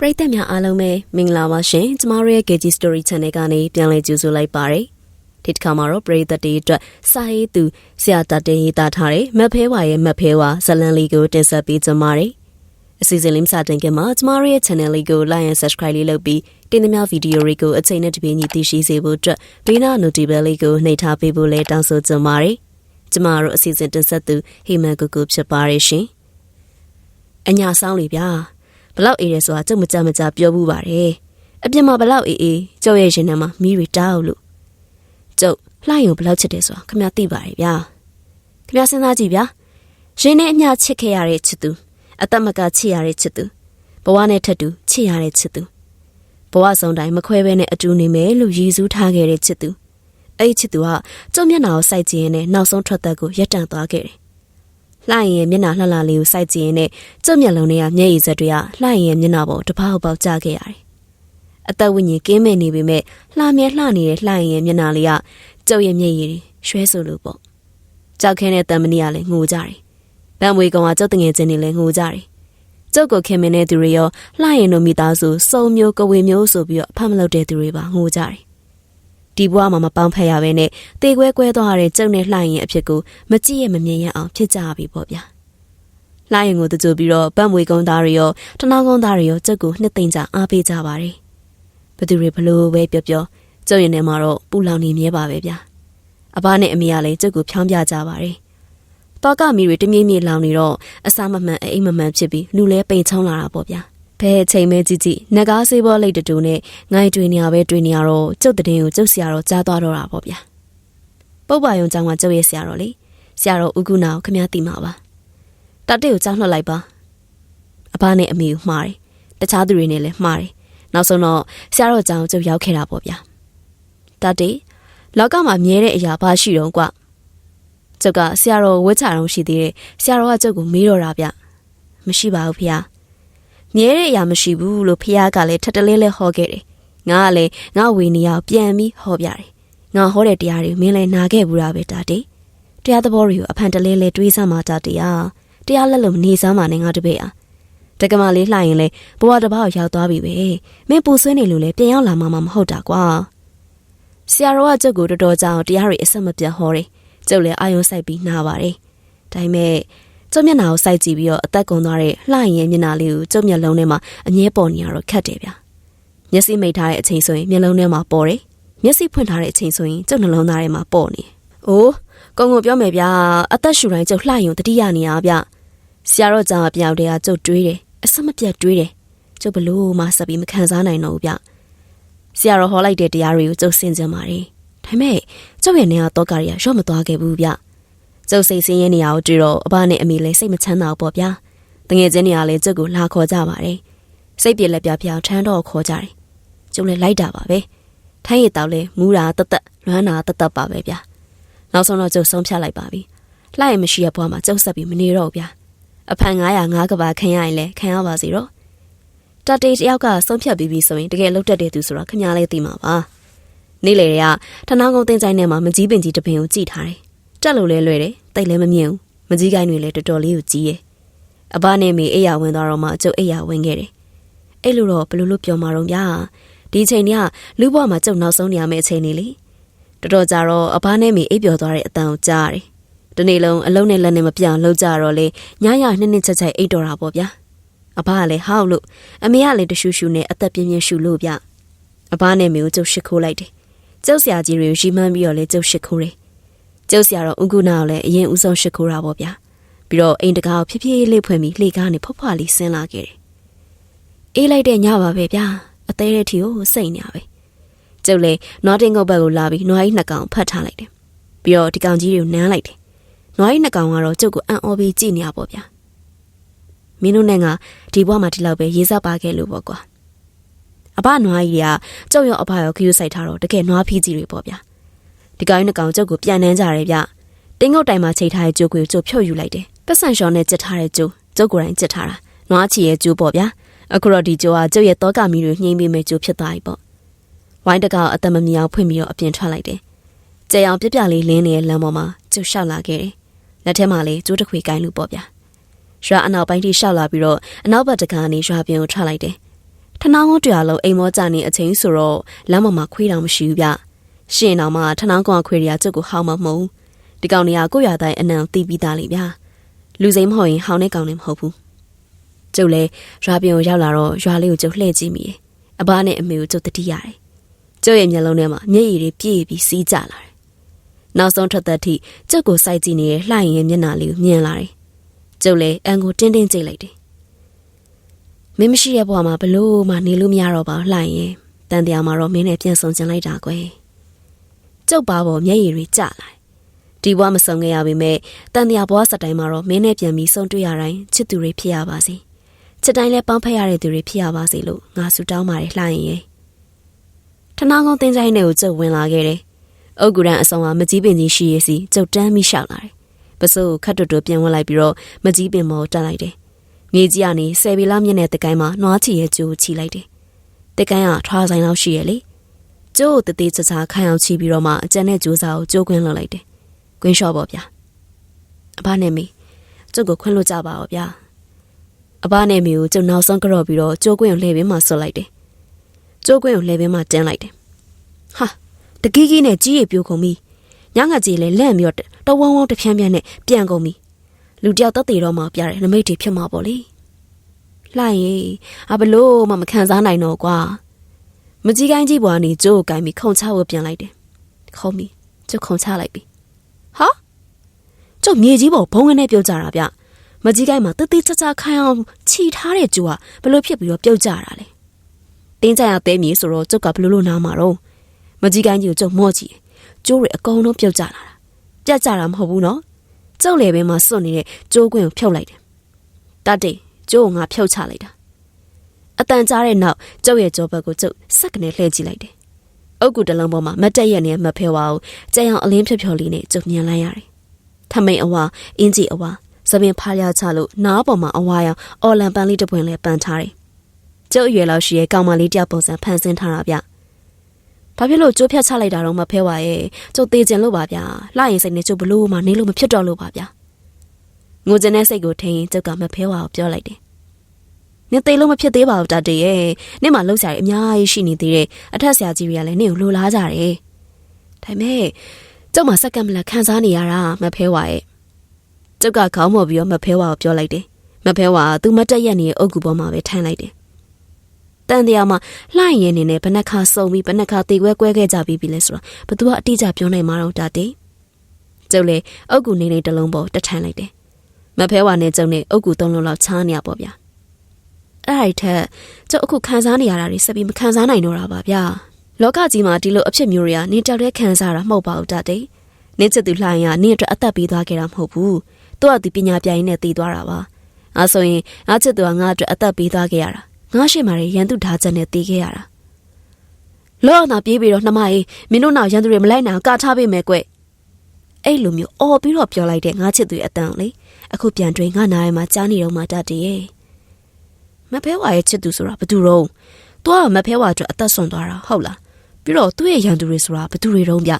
ပရိသတ်များအားလုံးပဲမင်္ဂလာပါရှင်ကျမတို့ရဲ့ KG Story Channel ကနေပြန်လည်ကြိုဆိုလိုက်ပါရစေဒီတစ်ခါမှာတော့ပရိသတ်တွေအတွက်စာရေးသူဆရာတတေးရေးသားထားတဲ့မတ်ဖဲဝါရဲ့မတ်ဖဲဝါဇလန်လေးကိုတင်ဆက်ပေးကြပါရစေအစီအစဉ်လေးမစတင်ခင်မှာကျမတို့ရဲ့ channel လေးကို like and subscribe လေးလုပ်ပြီးတင်သမျှဗီဒီယိုတွေကိုအချိန်နဲ့တပြေးညီသိရှိစေဖို့အတွက်ဘေးနာ notification လေးကိုနှိပ်ထားပေးဖို့လည်းတောင်းဆိုကြပါရစေကျမတို့အစီအစဉ်တင်ဆက်သူဟိမန်ကူကူဖြစ်ပါရရှင်အညာဆောင်လေးဗျာ ဘလောက်အေးရဲဆိုတာကျုပ်မကြမကြပြောဘူးပါတယ်အပြင်မှာဘလောက်အေးအေးကျုပ်ရဲ့ရှင်ထဲမှာမီးတွေတောက်လို့ကျုပ်လှိုင်းကိုဘလောက်ချစ်တယ်ဆိုတာခင်ဗျာသိပါတယ်ဗျာခင်ဗျာစဉ်းစားကြည့်ဗျာရှင်နဲ့အမျှချစ်ခဲ့ရတဲ့ချစ်သူအသက်မကချစ်ရတဲ့ချစ်သူဘဝနဲ့ထပ်တူချစ်ရတဲ့ချစ်သူဘဝဆုံးတိုင်းမခွဲဘဲနဲ့အတူနေမယ်လို့ရည်စူးထားခဲ့တဲ့ချစ်သူအဲ့ဒီချစ်သူကကျုပ်မျက်နှာကိုစိုက်ကြည့်ရင်းနဲ့နောက်ဆုံးထွက်သက်ကိုရက်တန့်သွားခဲ့တယ် လှိုင်းရဲ့မျက်နှာလှလှလေးကိုစိုက်ကြည့်ရင်းနဲ့ကျုပ်မျက်လုံးတွေကမျက်ရည်စက်တွေကလှိုင်းရဲ့မျက်နှာပေါ်တပေါက်ပေါက်ကျခဲ့ရတယ်။အသက်ဝိညာဉ်ကင်းမဲ့နေပေမဲ့လှမြဲလှနေတဲ့လှိုင်းရဲ့မျက်နှာလေးကကျုပ်ရဲ့မျက်ရည်တွေရွှဲဆိုလို့ပေါ့။ကြောက်ခဲတဲ့တံမဏိကလည်းငိုကြတယ်။ဗန်ဝေကောင်ကကျုပ်တငယ်ချင်းတွေလည်းငိုကြတယ်။ကျုပ်ကိုခင်မင်းတဲ့သူတွေရောလှရင်တို့မိသားစုစုံမျိုးကဝေမျိုးဆိုပြီးတော့အဖတ်မလုပ်တဲ့သူတွေပါငိုကြတယ်။ ဒီဘဝမှာမပေါင်းဖက်ရဘဲနဲ့တေခွဲကွဲသွားတဲ့ကျုပ်နဲ့လှရင်အဖြစ်ကိုမကြည့်ရမမြင်ရအောင်ဖြစ်ကြပြီပေါ့ဗျာ။လှရင်ကိုတကြိုပြီးတော့ဗတ်မွေကုန်းသားတွေရောတနောင်းကုန်းသားတွေရောကျုပ်ကိုနှစ်သိမ့်ကြအားပေးကြပါတယ်။ဘသူတွေဘလို့ပဲပြောပြောကျုပ်ရင်ထဲမှာတော့ပူလောင်နေမြဲပါပဲဗျာ။အဘနဲ့အမေကလည်းကျုပ်ကိုဖြောင်းပြကြပါတယ်။တောကမီတွေတမြင့်မြင့်လောင်နေတော့အစာမမှန်အိမ်မမှန်ဖြစ်ပြီးလူလဲပိန်ချောင်းလာတာပေါ့ဗျာ။ ဘဲအချိန်မဲကြည့်ကြည့်နဂါးစေးဘောလိတ်တူနဲ့ငိုင်းတွင်နေရပဲတွင်နေရတော့ကျုပ်တဲ့ကိုကျုပ်ဆရာတော်ကြားသွားတော့တာပေါ့ဗျာ။ပုပ်ပါယုံကျောင်းကကျုပ်ရဲ့ဆရာတော်လေဆရာတော်ဥကုနာကိုခမည်းသိမှာပါ။တတ်တဲ့ကိုကြောင်းလှက်လိုက်ပါ။အဘနဲ့အမေကိုမှားတယ်။တခြားသူတွေနဲ့လည်းမှားတယ်။နောက်ဆုံးတော့ဆရာတော်ကျောင်းကျုပ်ရောက်ခဲ့တာပေါ့ဗျာ။တတ်တဲ့လောကမှာမြဲတဲ့အရာဘာရှိတော့ကွာ။ကျုပ်ကဆရာတော်ဝတ်ချတော်ရှိသေးတယ်။ဆရာတော်ကကျုပ်ကိုမေးတော့တာဗျ။မရှိပါဘူးဖေ။ မြဲတဲ့အရာမရှိဘူးလို့ဖေကလည်းထပ်တလဲလဲဟောခဲ့တယ်။ငါကလည်းငါဝေနေရပြန်ပြီးဟောပြတယ်။ငါဟောတဲ့တရားတွေမင်းလည်းနာခဲ့ဘူးတာပဲတာတေ။တရားသဘောတွေကိုအဖန်တလဲလဲတွေးစမ်းမှတာတရား။တရားလက်လို့မနေစမ်းမှနဲ့ငါတပည့်အား။တက္ကမလေးလှရင်လဲဘဝတစ်ပေါက်ရောက်သွားပြီပဲ။မင်းပူဆွေးနေလို့လဲပြန်ရောက်လာမှမဟုတ်တာကွာ။ဆရာတော်ကကျုပ်ကိုတော်တော်ကြောင်တရားတွေအဆက်မပြတ်ဟောတယ်။ကျုပ်လည်းအာယုံစိုက်ပြီးနားပါတယ်။ဒါပေမဲ့ ကျုပ်မျက်နှာကိုစိုက်ကြည့်ပြီးတော့အသက်ကုန်သွားတဲ့လှရင်ရဲ့မျက်နှာလေးကိုကျုပ်မျက်လုံးထဲမှာအငဲပေါ်နေရတော့ခက်တယ်ဗျ။မျက်စိမိတ်ထားတဲ့အချိန်ဆိုရင်မျက်လုံးထဲမှာပေါ်တယ်။မျက်စိဖွင့်ထားတဲ့အချိန်ဆိုရင်ကျုပ်နှလုံးသားထဲမှာပေါ်နေ။အိုးကုံကုံပြောမယ်ဗျာအသက်ရှူတိုင်းကျုပ်လှရင်တတိယနေရဗျ။ဆရာတော်ကြောင့်ပြောက်တဲ့ကကျုပ်တွေးတယ်အဆက်မပြတ်တွေးတယ်။ကျုပ်ဘလို့မှဆက်ပြီးမခံစားနိုင်တော့ဘူးဗျ။ဆရာတော်ဟောလိုက်တဲ့တရားတွေကိုကျုပ်စင်ကြင်ပါတယ်။ဒါပေမဲ့ကျုပ်ရဲ့နေရာတော့ကရီရော့မသွားခဲ့ဘူးဗျ။ ကျုပ်စိတ်ဆင်းရဲနေရအောင်တွေ့တော့အဘနဲ့အမေလည်းစိတ်မချမ်းသာဘူးပေါ့ဗျာတငယ်ချင်းတွေကလည်းကျုပ်ကိုလာခေါ်ကြပါတယ်စိတ်ပြက်လက်ပြဖျောက်ထမ်းတော့ခေါ်ကြတယ်ကျုပ်လည်းလိုက်တာပါပဲထိုင်းရတောက်လဲမူးတာတသက်လွမ်းတာတသက်ပါပဲဗျာနောက်ဆုံးတော့ကျုပ်ဆုံးဖြတ်လိုက်ပါပြီလှရမရှိရဘွားမှာကျုပ်ဆက်ပြီးမနေတော့ဗျာအဖန်900ငါးကဘာခံရရင်လည်းခံရပါစီတော့တတေးတယောက်ကဆုံးဖြတ်ပြီးပြီဆိုရင်တကယ်လောက်တတ်တဲ့သူဆိုတော့ခမားလေးသိမှာပါနေ့လေတွေကထနောင်းကုန်းတင်ဆိုင်ထဲမှာမကြီးပင်ကြီးတပင်ကိုကြည်ထားတယ် တက်လို့လဲလွယ်တယ်တိတ်လည်းမမြင်ဘူးမကြီးကိုင်းတွေလည်းတော်တော်လေးကိုကြီးရဲ့အဘနဲ့မေအိယာဝင်သွားတော့မှကျုပ်အိယာဝင်ခဲ့တယ်အဲ့လိုတော့ဘယ်လိုလုပ်ပြောမှာတော့ဗျာဒီချိန်ကလူ့ဘဝမှာကျုပ်နောက်ဆုံးနေရမယ့်အချိန်လေးလေတော်တော်ကြာတော့အဘနဲ့မေအိပ်ပျော်သွားတဲ့အတန်ကိုကြားရတယ်တနေ့လုံးအလုံးနဲ့လက်နဲ့မပြောင်းလှုပ်ကြတော့လေညရနှစ်နှစ်ချက်ချက်အိတ်တော်တာပေါ့ဗျာအဘကလည်းဟောက်လို့အမေကလည်းတရှူရှူနဲ့အသက်ပြင်းပြင်းရှူလို့ဗျအဘနဲ့မေကိုကျုပ်ရှစ်ခိုးလိုက်တယ်ကျုပ်ဆရာကြီးတွေကိုရီမှန်းပြီးတော့လေကျုပ်ရှစ်ခိုးတယ် ကျုပ်ဆရာတော်ဥကုနာကိုလည်းအရင်ဦးဆုံးရှိခိုးတာပေါ့ဗျာပြီးတော့အိမ်တကာကိုဖြည်းဖြည်းလေးဖွင့်ပြီးလှေကားနေဖွားဖွားလေးဆင်းလာခဲ့တယ်အေးလိုက်တဲ့ညပါပဲဗျာအသေးတဲ့ထီကိုစိတ်နေရပဲကျုပ်လည်းနွားတင်းကုတ်ဘက်ကိုလာပြီးနွားကြီးနှစ်ကောင်ဖတ်ထားလိုက်တယ်ပြီးတော့ဒီကောင်ကြီးတွေကိုနမ်းလိုက်တယ်နွားကြီးနှစ်ကောင်ကတော့ကျုပ်ကိုအံ့ဩပြီးကြည့်နေရပေါ့ဗျာမင်းတို့နဲ့ငါဒီဘဝမှာဒီလောက်ပဲရေးစားပါခဲ့လို့ပေါ့ကွာအဘနွားကြီးကကျုပ်ရောအဘရောခရူးဆိုင်ထားတော့တကယ်နွားဖီးကြီးတွေပေါ့ဗျာ ဒီကောင်နှစ်ကောင်ကျုပ်ကိုပြန်နှမ်းကြတယ်ဗျတင်းငုတ်တိုင်မှာချိန်ထားတဲ့ကျိုးကိုကျုပ်ဖြုတ်ယူလိုက်တယ်ပတ်စံလျှော်နဲ့ကြစ်ထားတဲ့ကျိုးကျုပ်ကိုယ်တိုင်ကြစ်ထားတာနွားချီရဲ့ကျိုးပေါ့ဗျာအခုတော့ဒီကျိုးကကျုပ်ရဲ့တောကမီတွေနှိမ့်ပြီးမဲ့ကျိုးဖြစ်သွားပြီပေါ့ဝိုင်းတကောင်အသက်မမြောင်ဖွင့်ပြီးတော့အပြင်ထွက်လိုက်တယ်ကြဲအောင်ပြပြလေးလင်းနေတဲ့လမ်းပေါ်မှာကျုပ်လျှောက်လာခဲ့တယ်လက်ထဲမှာလေးကျိုးတစ်ခွေကိုင်းလူပေါ့ဗျာရွာအနောက်ပိုင်းထိလျှောက်လာပြီးတော့အနောက်ဘက်တကားကနေရွာပြင်ကိုထွက်လိုက်တယ်ထနောင်းကုန်းတရားလုံးအိမ်မောကြနေအချိန်ဆိုတော့လမ်းပေါ်မှာခွေးတောင်မရှိဘူးဗျ ရှင်တော်မှာထနောင်းကုန်းခွေးတွေကကျုပ်ကိုဟောင်းမမဟုတ်ဒီကောင်တွေကကိုရတိုင်းအနံတီးပြီးသားလေဗျာလူစိမ်းမဟုတ်ရင်ဟောင်းတဲ့ကောင်လည်းမဟုတ်ဘူးကျုပ်လည်းရွာပြင်ကိုရောက်လာတော့ရွာလေးကိုကျုပ်လှည့်ကြည့်မိတယ်အဘနဲ့အမေကိုကျုပ်တတိရတယ်ကျုပ်ရဲ့မျက်လုံးထဲမှာမျက်ရည်တွေပြည့်ပြီးစီးကြလာတယ်နောက်ဆုံးထွက်သက်ထိကျုပ်ကိုစိုက်ကြည့်နေတဲ့လှိုင်ရဲ့မျက်နှာလေးကိုမြင်လာတယ်ကျုပ်လည်းအန်ကိုတင်းတင်းကြည့်လိုက်တယ်မင်းမရှိတဲ့ဘဝမှာဘလို့မှနေလို့မရတော့ပါလှိုင်ရင်တန်တရားမှာတော့မင်းနဲ့ပြန်ဆုံချင်လိုက်တာကွယ် ကျုပ်ပါပေါ်မျက်ရည်တွေကျလာဒီဘဝမဆုံခဲ့ရပေမဲ့တန်တရားဘဝစတိုင်းမှာတော့မင်းနဲ့ပြန်ပြီးဆုံတွေ့ရတိုင်းချစ်သူတွေဖြစ်ရပါစေချစ်တိုင်းလဲပေါင်းဖက်ရတဲ့သူတွေဖြစ်ရပါစေလို့ငါဆုတောင်းပါတယ်လှိုင်ရင်ထနာကုန်းတင်းဆိုင်နဲ့ကိုကျုပ်ဝင်လာခဲ့တယ်အုတ်ဂူရန်အဆောင်ကမကြီးပင်ကြီးရှိရစီကျုပ်တန်းပြီးရှောက်လာတယ်ပစိုးခတ်တွတ်တွပြန်ဝင်လိုက်ပြီးတော့မကြီးပင်မောတက်လိုက်တယ်မြေကြီးကနေဆယ်ပီလာမြင့်တဲ့တကိုင်းမှာနွားချီရဲ့ကျိုးချီလိုက်တယ်။တကိုင်းကထွားဆိုင်လောက်ရှိရဲ့လေ။ ကျိုးတသေးချာချာခိုင်အောင်ချီပြီးတော့မှအကျန်တဲ့ကျိုးစာကိုကျိုးခွင်းလွှတ်လိုက်တယ်။ကွင်းလျှော့ပေါ့ဗျာ။အဘနဲ့မေကျုပ်ကိုခွင်းလွှတ်ကြပါဦးဗျာ။အဘနဲ့မေကိုကျုပ်နောက်ဆုံးကြော့ပြီးတော့ကျိုးကွင်းကိုလှည့်ပင်းမှဆွတ်လိုက်တယ်။ကျိုးကွင်းကိုလှည့်ပင်းမှတင်းလိုက်တယ်။ဟာတကီးကြီးနဲ့ကြီးရပြိုးကုန်ပြီ။ညငါကြီးလည်းလန့်ပြီးတော့တဝုံဝုံတဖြန်းဖြန်းနဲ့ပြန်ကုန်ပြီ။လူတယောက်တက်သေးတော့မှပြတယ်နမိတ်တွေဖြစ်မှာပေါ့လေလှိုင်ရေအဘလို့မှမခံစားနိုင်တော့ကွာ မကြီးကိုင်းကြီးဘွားနေကျိုးကိုင်းပြီးခုံချဖို့ပြန်လိုက်တယ်ခုံပြီးကျုပ်ခုံချလိုက်ပြီဟာကျုပ်မြေကြီးပေါ်ဘုံငနဲ့ပြုတ်ကြတာဗျမကြီးကိုင်းမှာတတိချာချာခိုင်အောင်ခြိထားတဲ့ကျိုးကဘလို့ဖြစ်ပြီးတော့ပြုတ်ကြတာလဲတင်းကြရသေးမြေဆိုတော့ကျုပ်ကဘလို့လို့နားမှာတော့မကြီးကိုင်းကြီးကိုကျုပ်မော့ကြည့်ကျိုးတွေအကုန်လုံးပြုတ်ကြလာတာပြတ်ကြတာမဟုတ်ဘူးနော်ကျုပ်လေဘဲမှာစွန့်နေတဲ့ကျိုးကွင်းကိုဖြုတ်လိုက်တယ်တတ်တယ်ကျိုးကိုငါဖြုတ်ချလိုက်တာ အတန်ကြားတဲ့နောက်ကျုပ်ရဲ့ကြောဘက်ကိုကျုပ်စက်ကနေလှည့်ကြည့်လိုက်တယ်အုတ်ကူတလုံးပေါ်မှာမတ်တက်ရက်နဲ့မဖဲဝါကိုကြံအောင်အလင်းဖြော်ဖြော်လေးနဲ့ကျုပ်မြင်လိုက်ရတယ်ထမိန်အဝါအင်းကြီးအဝါသပင်ဖားရချလို့နားပေါ်မှာအဝါရောင်အော်လန်ပန်းလေးတစ်ပွင့်လေးပန်ထားတယ်ကျုပ်အရွယ်လောက်ရှိရဲ့ကောင်မလေးတယောက်ပုံစံဖန်ဆင်းထားတာဗျဘာဖြစ်လို့ကြိုးဖြတ်ချလိုက်တာတော့မဖဲဝါရဲ့ကျုပ်သေးခြင်းလို့ပါဗျာလှရင်စိတ်နဲ့ကျုပ်ဘလို့မှနေလို့မဖြစ်တော့လို့ပါဗျာငိုကျင်တဲ့စိတ်ကိုထိရင်ကျုပ်ကမဖဲဝါကိုပြောလိုက်တယ် နင်သိလို့မဖြစ်သေးပါဘူးတတည်းရဲ့နင်မှလှုပ်ရှားရအများကြီးရှိနေသေးတယ်အထက်ဆရာကြီးတွေကလည်းနင့်ကိုလိုလားကြတယ်ဒါပေမဲ့ကျုပ်မှစက္ကန့်မလားခံစားနေရတာမဖဲဝါရဲ့ကျုပ်ကခေါင်းမော်ပြီးတော့မဖဲဝါကိုပြောလိုက်တယ်မဖဲဝါကသူမတက်ရက်နေတဲ့အုတ်ကူပေါ်မှာပဲထိုင်လိုက်တယ်တန်တရားမှာလှိုင်းရဲနေနဲ့ဘနက်ခါစုံပြီးဘနက်ခါတေခွဲကွဲခဲ့ကြပြီးပြီလဲဆိုတော့ဘသူကအတိအကျပြောနိုင်မှာတော့တတည်းကျုပ်လေအုတ်ကူနေနေတလုံးပေါ်တက်ထိုင်လိုက်တယ်မဖဲဝါနဲ့ကျုံနဲ့အုတ်ကူသုံးလုံးလောက်ချားနေရပေါ့ဗျာ အဲ့ဒါထက်ကျုပ်အခုခံစားနေရတာတွေဆက်ပြီးမခံစားနိုင်တော့တာပါဗျာလောကကြီးမှာဒီလိုအဖြစ်မျိုးတွေကနင်းတောက်တဲ့ခံစားတာမဟုတ်ပါဘူးတတဲ့နင်းချစ်သူလှိုင်းကနင်းအတွက်အသက်ပေးသွားခဲ့တာမဟုတ်ဘူးသူ့အတူပညာပြိုင်နဲ့တည်သွားတာပါအဲဆိုရင်ငါချစ်သူကငါအတွက်အသက်ပေးသွားခဲ့ရတာငါရှိမှရန်သူဓာချက်နဲ့တည်ခဲ့ရတာလောနာပြေးပြီးတော့နှမကြီးမင်းတို့နောက်ရန်သူတွေမလိုက်နိုင်အောင်ကာထားပေးမယ်ကွအဲ့လိုမျိုးအော်ပြီးတော့ပြောလိုက်တဲ့ငါချစ်သူရဲ့အတန်လေအခုပြန်တွင်ငါနားထဲမှာကြားနေတော့မှတတ်တည်းရဲ့ မဖဲဝါရဲ့ချစ်သူဆိုတာဘသူတော့သူကမဖဲဝါအတွက်အသက်ဆွန်သွားတာဟုတ်လားပြီးတော့သူ့ရဲ့ရန်သူတွေဆိုတာဘသူတွေတုံးဗျ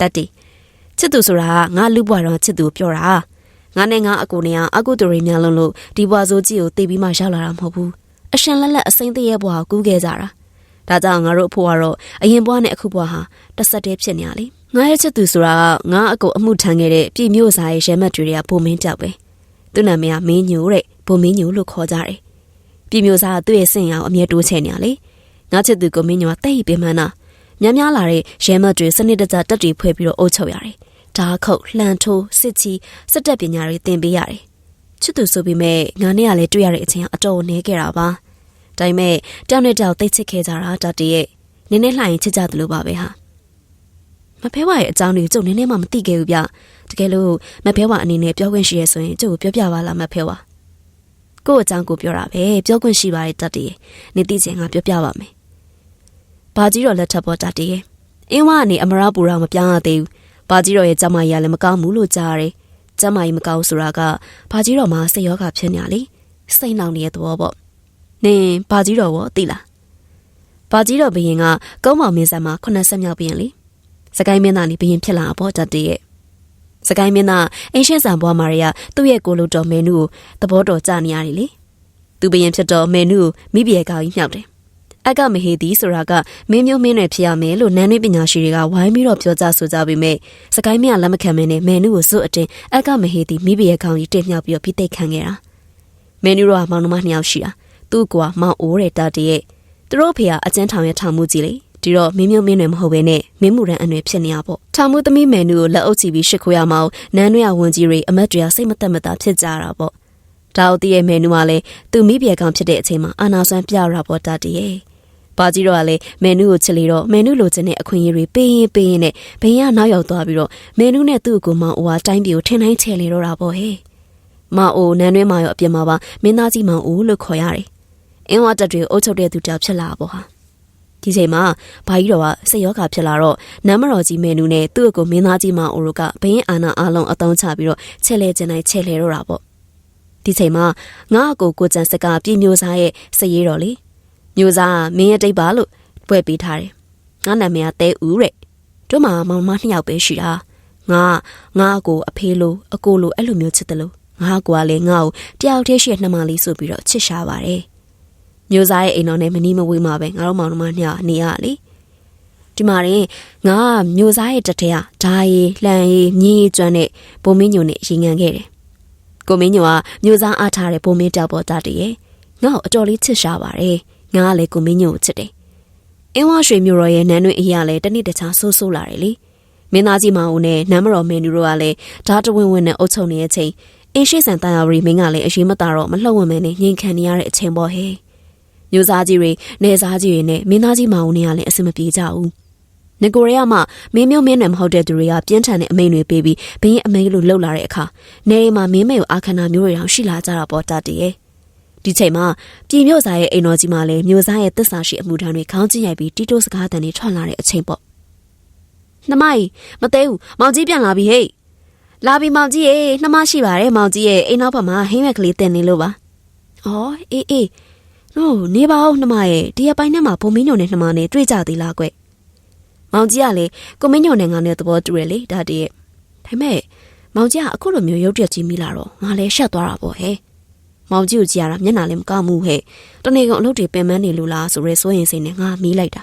တတ်တည်းချစ်သူဆိုတာငါလူဘွားတော့ချစ်သူပြောတာငါနဲ့ငါအကိုနဲ့အကုသူတွေများလုံးလို့ဒီဘွားစိုးကြီးကိုတေးပြီးမှရောက်လာတာမဟုတ်ဘူးအရှင်လက်လက်အစိမ့်သေးရဲ့ဘွားကိုကူးခဲ့ကြတာဒါကြောင့်ငါတို့အဖို့ကတော့အရင်ဘွားနဲ့အခုဘွားဟာတစ်ဆက်တည်းဖြစ်နေရလေငါရဲ့ချစ်သူဆိုတာကငါအကိုအမှုထမ်းခဲ့တဲ့ပြည်မျိုးစားရဲ့ရဲမတ်တွေကပုံမင်းတောက်ပဲသူ့နာမည်ကမင်းညိုတဲ့ ပုံမင်းညိုလို့ခေါ်ကြတယ်ပြည်မျိုးစားကသူ့ရဲ့စင်ရောအမြဲတိုးချဲ့နေရလေငါချစ်သူကိုမင်းညိုကတိတ်ပင်မနာများများလာတဲ့ရဲမတ်တွေစနစ်တကျတက်တွေဖွဲ့ပြီးတော့အုပ်ချုပ်ရတယ်ဓာခုတ်လှန်ထိုးစစ်ချီစက်တက်ပညာတွေသင်ပေးရတယ်ချစ်သူဆိုပေမဲ့ငါနဲ့ကလည်းတွေ့ရတဲ့အချိန်ကအတော်နေခဲ့တာပါဒါပေမဲ့တောင်းနဲ့တောက်သိချစ်ခဲ့ကြတာတတရဲ့နင်းနဲ့လှိုင်ချစ်ကြသလိုပါပဲဟာမဖဲဝါရဲ့အကြောင်းတွေကိုကျုပ်နည်းနည်းမှမသိခဲ့ဘူးဗျတကယ်လို့မဖဲဝါအနေနဲ့ပြောခွင့်ရှိရဆိုရင်ကျုပ်ကိုပြောပြပါလားမဖဲဝါ ကို့အကြောင်းကိုပြောတာပဲပြောခွင့်ရှိပါတယ်တတရဲ့နေသိချင်ငါပြောပြပါမယ်ဘာကြီးတော့လက်ထပ်ပေါ်တတရဲ့အင်းဝကနေအမရပူရာမပြောင်းရသေးဘူးဘာကြီးတော့ရဲ့ကျမကြီးကလည်းမကောင်းဘူးလို့ကြားရတယ်ကျမကြီးမကောင်းဆိုတာကဘာကြီးတော့မှစိတ်ရောဂါဖြစ်နေရလေစိတ်နှောင်နေတဲ့သဘောပေါ့နင်ဘာကြီးတော့ဘောသိလားဘာကြီးတော့ဘရင်ကကုန်းမောင်မင်းဆက်မှာ80မြောက်ဘရင်လေစကိုင်းမင်းသားနေဘရင်ဖြစ်လာတော့တတ်တဲ့ရဲ့ စကိုင်းမင်းသားအင်းရှင်းဆန်ဘွားမာရီယာသူ့ရဲ့ကိုလိုတော်မင်းနူကိုသဘောတော်ကြနေရတယ်လေသူဘရင်ဖြစ်တော့မေနုကိုမိဘရဲ့ကောင်ကြီးမြောက်တယ်အကမဟေသည်ဆိုတာကမင်းမျိုးမင်းတွေဖြစ်ရမယ်လို့နန်းတွင်းပညာရှိတွေကဝိုင်းပြီးတော့ပြောကြဆိုကြပေမဲ့စကိုင်းမြလက်မခံမင်းနဲ့မေနုကိုစွတ်အတင်းအကမဟေသည်မိဘရဲ့ကောင်ကြီးတင်မြောက်ပြီးတော့ဖိသိက်ခံခဲ့တာမေနုတော့မောင်နှမနှစ်ယောက်ရှိတာသူ့ကွာမောင်အိုးတဲ့တာတရဲ့သူတို့ဖေကအကျန်းထောင်ရဲ့ထောင်မှုကြီးလေ ဒီတော့မင်းမျိုးမင်းတွေမဟုတ်ဘဲနဲ့မင်းမှုရန်အနွယ်ဖြစ်နေရပေါ့ထောင်မှုသမီးမယ်နူကိုလက်အုပ်ချပြီးရှစ်ခိုးရမအောင်နန်းတွေကဝင်ကြီးတွေအမတ်တွေကစိတ်မသက်မသာဖြစ်ကြတာပေါ့ဒါအုပ်တရဲ့မယ်နူကလည်းသူမိပြေကောင်ဖြစ်တဲ့အချိန်မှာအာနာဆွမ်းပြရပေါ့တာတရဲ့ပါကြီးတော့ကလည်းမယ်နူကိုချစ်လေတော့မယ်နူလိုချင်တဲ့အခွင့်အရေးတွေပေးရင်ပေးရင်နဲ့ဘင်းကနောက်ရောက်သွားပြီးတော့မယ်နူနဲ့သူ့ကိုမောင်အိုကတိုင်းပြည်ကိုထင်တိုင်းချဲလေတော့တာပေါ့ဟဲ့မောင်အိုနန်းတွင်းမှာရောအပြင်မှာပါမင်းသားကြီးမောင်အိုလို့ခေါ်ရတယ်အင်းဝတက်တွေအုပ်ချုပ်တဲ့သူတောင်ဖြစ်လာပေါ့ဟာ ဒီချိန်မှာဘာကြီးတော်ကစိတ်ရောဂါဖြစ်လာတော့နမ်းမတော်ကြီးမင်းနူနဲ့သူ့ကိုမင်းသားကြီးမောင်အိုတို့ကဘင်းအာနာအားလုံးအတုံးချပြီးတော့ချဲလဲကျင်တိုင်းချဲလဲတော့တာပေါ့ဒီချိန်မှာငါ့အကိုကိုကျန်စကပြည်မျိုးသားရဲ့စရေးတော်လေမျိုးသားမင်းရဲ့တိတ်ပါလို့ပွဲပေးထားတယ်ငါနာမည်ကတဲဦးတဲ့တို့မှာမောင်မနှစ်ယောက်ပဲရှိတာငါငါအကိုအဖေလိုအကိုလိုအဲ့လိုမျိုးချစ်တယ်လို့ငါကွာလေငါ့ကိုတယောက်တည်းရှိနှမလေးဆိုပြီးတော့ချစ်ရှားပါတယ် မျိုးသားရဲ့အိမ်တော်နဲ့မနီးမဝေးမှာပဲငါတို့မောင်နှမနှစ်ယောက်နေရလေဒီမှာရင်ငါမျိုးသားရဲ့တထဲကဓာရီလှန်ရီမြင်းရီကျွမ်းနဲ့ဘုံမင်းညုံနဲ့ရင်ငံခဲ့တယ်ကိုမင်းညုံကမျိုးသားအားထားတဲ့ဘုံမင်းတောက်ပေါ်တာတည်းရဲ့ငါ့ကိုအတော်လေးချစ်ရှားပါတယ်ငါကလည်းကိုမင်းညုံကိုချစ်တယ်အင်းဝရွှေမျိုးတော်ရဲ့နန်းတွင်အရာလည်းတနေ့တခြားဆိုးဆိုးလာတယ်လေမင်းသားကြီးမအောင်နဲ့နမ်းမတော်မင်းတို့ကလည်းဓာတ်တဝင်းဝင်းနဲ့အုပ်ချုပ်နေတဲ့အချိန်အင်းရှိဆန်တန်ယာရီမင်းကလည်းအရေးမသားတော့မလှုပ်ဝင်မဲနဲ့ငြိမ်ခံနေရတဲ့အချိန်ပေါ့ဟဲ့ မျိုးစားကြီးတွေနေစားကြီးတွေနဲ့မင်းသားကြီးမအောင်နဲ့ကလည်းအဆင်မပြေကြဘူးငကိုရဲကမှမင်းမျိုးမင်းနွယ်မဟုတ်တဲ့သူတွေကပြင်းထန်တဲ့အမိန်တွေပေးပြီးဘင်းအမိန်လိုလှုပ်လာတဲ့အခါနေအိမ်မှာမင်းမဲကိုအာခဏမျိုးတွေတောင်ရှိလာကြတာပေါ့တတ်တည်းဒီချိန်မှာပြည်မြို့စားရဲ့အိမ်တော်ကြီးမှာလည်းမျိုးစားရဲ့တစ္ဆာရှိအမှုထမ်းတွေခေါင်းကျင်ရိုက်ပြီးတီတိုးစကားတန်တွေထွက်လာတဲ့အချိန်ပေါ့နှမကြီးမသေးဘူးမောင်ကြီးပြန်လာပြီဟေ့လာပြီမောင်ကြီးရေနှမရှိပါတယ်မောင်ကြီးရဲ့အိမ်နောက်ဘက်မှာဟင်းမက်ကလေးတင်နေလို့ပါဩအေးအေး နို့နေပါဦးနှမရဲ့ဒီရပိုင်းထဲမှာဘုံမင်းညုံနဲ့နှမနဲ့တွေ့ကြသေးလားကွမောင်ကြီးကလေကိုမင်းညုံနဲ့ငါနဲ့သဘောတူရလေဒါတည်းရဲ့ဒါပေမဲ့မောင်ကြီးကအခုလိုမျိုးရုပ်တရက်ကြီးမိလာတော့ငါလည်းရှက်သွားတာပေါ့ဟဲ့မောင်ကြီးကိုကြည့်ရတာမျက်နှာလည်းမကောင်းဘူးဟဲ့တနေ့ကအလုပ်တွေပင်ပန်းနေလို့လားဆိုရဲစိုးရင်စိတ်နဲ့ငါမီးလိုက်တာ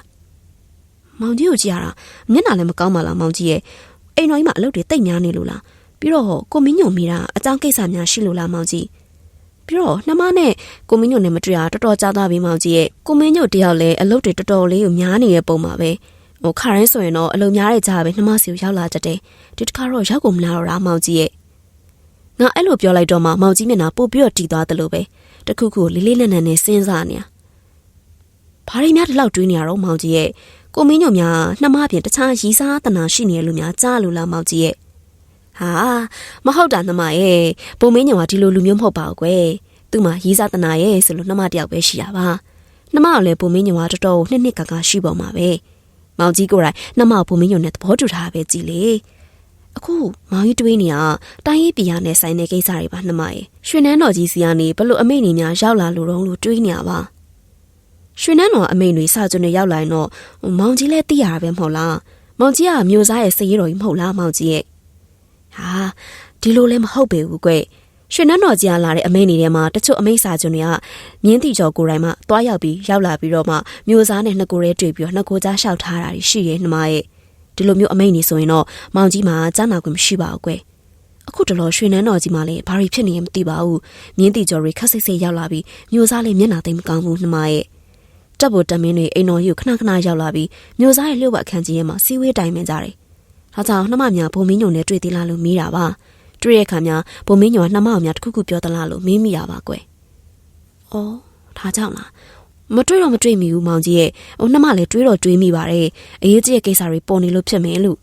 မောင်ကြီးကိုကြည့်ရတာမျက်နှာလည်းမကောင်းပါလားမောင်ကြီးရဲ့အိမ်တော်ကြီးမှာအလုပ်တွေတိတ်များနေလို့လားပြီးတော့ကိုမင်းညုံမိတာအကြောင်းကိစ္စများရှိလို့လားမောင်ကြီး ပြီးတော့နှမနဲ့ကိုမင်းညုံနဲ့မတွေ့တာတော်တော်ကြာသွားပြီမောင်ကြီးရဲ့ကိုမင်းညုံတယောက်လည်းအလုပ်တွေတော်တော်လေးကိုများနေတဲ့ပုံပါပဲဟိုခါတိုင်းဆိုရင်တော့အလုံများတဲ့ကြားပဲနှမစီကိုရောက်လာကြတယ်ဒီတစ်ခါတော့ရောက်ကုန်မလာတော့တာမောင်ကြီးရဲ့ငါအဲ့လိုပြောလိုက်တော့မှမောင်ကြီးမျက်နှာပို့ပြီးတော့တီသွားတယ်လို့ပဲတခုခုလေးလေးနက်နက်နဲ့စဉ်းစားနေရဘာရီများဒီလောက်တွေးနေရတော့မောင်ကြီးရဲ့ကိုမင်းညုံများနှမပြင်တခြားရီးစားတနာရှိနေလို့များကြားလို့လားမောင်ကြီးရဲ့ ဟာမဟုတ်တာနှမရဲ့ပုံမင်းညုံကဒီလိုလူမျိုးမဟုတ်ပါဘူးကွယ်သူ့မှာရီးစားတနာရဲ့ဆိုလို့နှမတယောက်ပဲရှိတာပါနှမကလည်းပုံမင်းညုံကတော်တော်နှစ်နှစ်ကာကာရှိပေါ်မှာပဲမောင်ကြီးကိုယ်တိုင်နှမပုံမင်းညုံနဲ့သဘောတူထားပဲကြည်လေအခုမောင်ကြီးတွေးနေတာတိုင်းရေးပြည်ရနဲ့ဆိုင်တဲ့ကိစ္စတွေပါနှမရဲ့ရွှေနန်းတော်ကြီးစီကနေဘလို့အမိတ်နေများရောက်လာလို့တော့လို့တွေးနေတာပါရွှေနန်းတော်အမိတ်တွေစာကျွန်းတွေရောက်လာရင်တော့မောင်ကြီးလည်းသိရတာပဲမဟုတ်လားမောင်ကြီးကမျိုးစားရဲ့စည်ရတော်ကြီးမဟုတ်လားမောင်ကြီးရဲ့ ဟာဒီလိုလည်းမဟုတ်ပေဘူးကွရွှေနန်းတော်ကြီးလာတဲ့အမိတ်နေထဲမှာတချို့အမိတ်စာကျွန်းတွေကမြင်းတီကျော်ကိုယ်တိုင်မှတွားရောက်ပြီးရောက်လာပြီးတော့မှမျိုးစားနဲ့နှစ်ကိုယ်ရဲတွေ့ပြီးတော့နှစ်ကိုကြားလျှောက်ထားတာရှိရဲ့နှမရဲ့ဒီလိုမျိုးအမိတ်နေဆိုရင်တော့မောင်ကြီးမှာကြားနာခွင့်မရှိပါဘူးကွယ်အခုတလောရွှေနန်းတော်ကြီးမှာလည်းဘာတွေဖြစ်နေရမသိပါဘူးမြင်းတီကျော်တွေခက်ဆိတ်ဆိတ်ရောက်လာပြီးမျိုးစားလေးမျက်နှာသိမ်းမကောင်းဘူးနှမရဲ့တပ်ဖို့တမင်းတွေအိမ်တော်ကြီးကိုခဏခဏရောက်လာပြီးမျိုးစားရဲ့လျှို့ဝှက်ခန်းကြီးထဲမှာစီဝေးတိုင်ပင်ကြတယ်။ ဒါကြောင့်နှမများဘုံမင်းညုံနဲ့တွေ့သေးလားလို့မေးတာပါ။တွေ့တဲ့အခါများဘုံမင်းညုံကနှမအောင်များတခုခုပြောသလားလို့မေးမိတာပါကွယ်။အော်ဒါကြောင့်လားမတွေ့တော့မတွေ့မိဘူးမောင်ကြီးရဲ့ဟိုနှမလည်းတွေးတော့တွေးမိပါတယ်အရေးကြီးတဲ့ကိစ္စတွေပေါ်နေလို့ဖြစ်မယ်လို့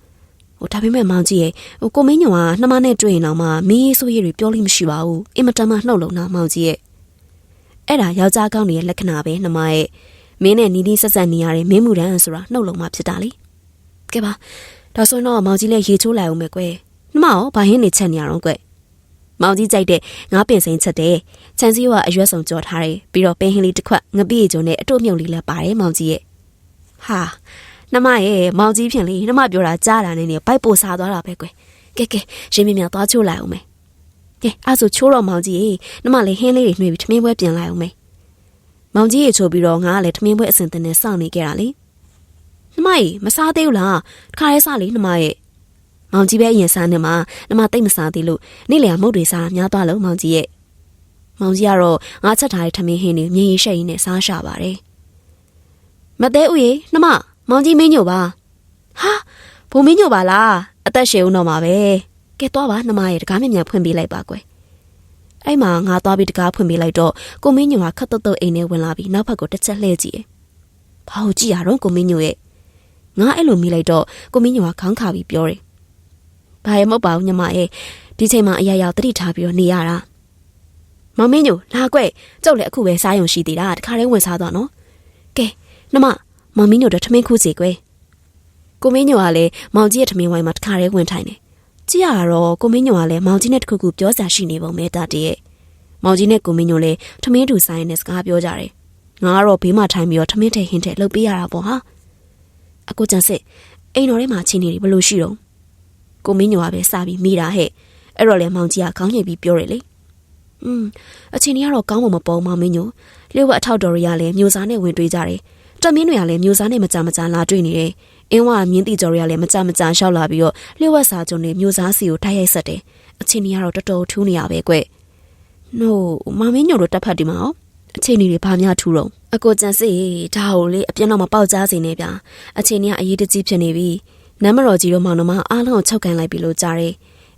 ဟိုဒါပေမဲ့မောင်ကြီးရဲ့ဟိုကိုမင်းညုံကနှမနဲ့တွေ့ရင်တော့မှမင်းရေးဆိုးရေးတွေပြောလို့မရှိပါဘူးအင်မတန်မှနှုတ်လုံတာမောင်ကြီးရဲ့အဲ့ဒါယောက်ျားကောင်းနေတဲ့လက္ခဏာပဲနှမရဲ့မင်းနဲ့နီးနီးဆက်ဆက်နေရတဲ့မင်းမှုတန်းဆိုတာနှုတ်လုံမှဖြစ်တာလေကဲပါ ဒါဆိုရင်တော့မောင်ကြီးလည်းရေချိုးလိုက်အောင်မယ်ကွယ်နှမရောဘာဟင်းနေချက်နေရတော့ကွယ်မောင်ကြီးကြိုက်တဲ့ငါးပင်စိမ်းချက်တယ်ချန်စီကအရွက်စုံကြော်ထားတယ်ပြီးတော့ပင်ဟင်းလေးတစ်ခွက်ငပိကျုံနဲ့အတုမြုပ်လေးလည်းပါတယ်မောင်ကြီးရဲ့ဟာနှမရဲ့မောင်ကြီးဖြင့်လေနှမပြောတာကြားတာနဲ့နေဘိုက်ပိုစားသွားတာပဲကွယ်ကဲကဲရှင်မင်းများသွားချိုးလိုက်အောင်မယ်ကဲအဲ့ဆိုချိုးတော့မောင်ကြီးနှမလေးဟင်းလေးတွေနှွေးပြီးထမင်းပွဲပြင်လိုက်အောင်မယ်မောင်ကြီးရေချိုးပြီးတော့ငါကလည်းထမင်းပွဲအစင်တင်နဲ့စောင့်နေကြတာလေ နှမကြီးမစားသေးဘူးလားတခါရဲစားလေနှမရဲ့မောင်ကြီးပဲအရင်စားနေမှာနှမတိတ်မစားသေးလို့နေ့လည်မုတ်တွေစားများသွားလို့မောင်ကြီးရဲ့မောင်ကြီးကတော့ငါချက်ထားတဲ့ထမင်းဟင်းတွေမြင်ရရှက်ရင်းနဲ့စားရှာပါတယ်မသေးဦးရေနှမမောင်ကြီးမင်းညို့ပါဟာဘုံမင်းညို့ပါလားအသက်ရှည်ဦးတော့မှာပဲကဲသွားပါနှမရဲ့တကားမြင်မြန်ဖွင့်ပေးလိုက်ပါကွယ်အဲ့မှာငါသွားပြီးတကားဖွင့်ပေးလိုက်တော့ကိုမင်းညိုကခတ်တုတ်တုတ်အိမ်ထဲဝင်လာပြီးနောက်ဘက်ကိုတစ်ချက်လှည့်ကြည့်တယ်။ဘာလို့ကြည့်ရတော့ကိုမင်းညိုရဲ့ ငါအဲ့လိုမိလိုက်တော့ကိုမင်းညိုကခေါင်းခါပြီးပြောတယ်။ဘာရမဟုတ်ပါဘူးညီမရဲ့ဒီချိန်မှာအရာရာတတိထားပြီးတော့နေရတာ။မောင်မင်းညိုလာကွက်ကျုပ်လည်းအခုပဲစားရုံရှိသေးတာတခါတည်းဝင်စားတော့နော်။ကဲနှမမောင်မင်းညိုတော့ထမင်းခုစီကွယ်။ကိုမင်းညိုကလည်းမောင်ကြီးရဲ့ထမင်းဝိုင်းမှာတခါတည်းဝင်ထိုင်တယ်။ကြည့်ရတော့ကိုမင်းညိုကလည်းမောင်ကြီးနဲ့တခုခုပြောစရာရှိနေပုံပဲတတည်းမောင်ကြီးနဲ့ကိုမင်းညိုလည်းထမင်းတူဆိုင်နဲ့စကားပြောကြတယ်ငါကတော့ဘေးမှာထိုင်ပြီးတော့ထမင်းထဲဟင်းထဲလှုပ်ပေးရတာပေါ့ဟာ အကိုကျန်စစ်အိမ်တော်ထဲမှာချင်းနေတယ်ဘလို့ရှိတော့ကိုမင်းညိုကပဲစပြီးမိတာဟဲ့အဲ့တော့လေမောင်ကြီးကခေါင်းညိတ်ပြီးပြောတယ်လေอืมအချင်းကြီးကတော့ကောင်းမှမပေါ်မောင်မင်းညိုလျှို့ဝှက်အထောက်တော်ရရလဲမျိုးစားနဲ့ဝင်တွေ့ကြတယ်တမင်းတွေကလည်းမျိုးစားနဲ့မကြမကြလာတွေ့နေတယ်အင်းဝမြင်းတီကျော်ရရလည်းမကြမကြရှောက်လာပြီးတော့လျှို့ဝှက်စာချုပ်နဲ့မျိုးစားစီကိုထိုက်ရိုက်ဆက်တယ်အချင်းကြီးကတော့တော်တော်ထူးနေရပဲကွနို့မမင်းညိုတို့တက်ဖတ်ဒီမှာ အောင်အချိန်ကြီးတွေဘာများထူတော့အကိုကြံစီဒါကိုလေအပြင်းတော့မပေါက်ကြားစေနဲ့ဗျာအချိန်ကြီးကအရေးတကြီးဖြစ်နေပြီနမ်းမတော်ကြီးတို့မောင်နှမအားလုံးကိုချုပ်ကန်လိုက်ပြီလို့ကြားတယ်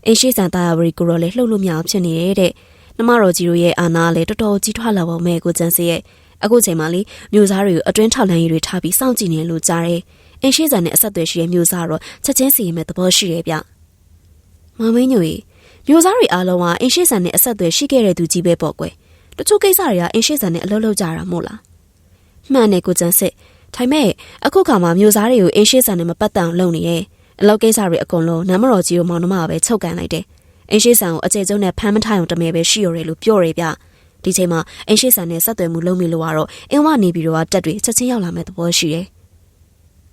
အင်းရှိဆန်တာယာဝရီကိုရောလေလှုပ်လို့မရအောင်ဖြစ်နေတယ်တဲ့နမတော်ကြီးတို့ရဲ့အာနာလည်းတော်တော်ကြီးထွားလာပါမယ်ကိုကြံစီရဲ့အခုချိန်မှာလေမျိုးစားတွေကိုအတွင်းထောက်လှမ်းရေးတွေထားပြီးစောင့်ကြည့်နေလို့ကြားတယ်အင်းရှိဆန်နဲ့အဆက်အသွယ်ရှိတဲ့မျိုးစားတော့ချက်ချင်းစီရင်မဲ့သဘောရှိတယ်ဗျမမင်းညိုကြီးမျိုးစားတွေအားလုံးကအင်ရှိဆန်နဲ့အဆက်အသွယ်ရှိခဲ့တဲ့သူကြီးပဲပေါ့ကွယ် တချို့ကိစ္စတွေကအင်ရှိဆန်နဲ့အလုပ်လုပ်ကြတာမို့လားမှန်တယ်ကိုကျန်စစ်ထိုင်မဲ့အခုခါမှာမျိုးစားတွေကိုအင်ရှိဆန်နဲ့မပတ်တန်လုပ်နေရဲ့အလုပ်ကိစ္စတွေအကုန်လုံးနမ်းမတော်ကြီးကိုမောင်နှမကပဲချုပ်ကန်လိုက်တယ်အင်ရှိဆန်ကိုအကျေကျုံနဲ့ဖမ်းမထိုင်အောင်တမဲပဲရှိရတယ်လို့ပြောရပြဒီချိန်မှာအင်ရှိဆန်နဲ့ဆက်သွယ်မှုလုပ်မိလို့ကတော့အင်းဝနေပြီးတော့တက်တွေချက်ချင်းရောက်လာမဲ့သဘောရှိတယ်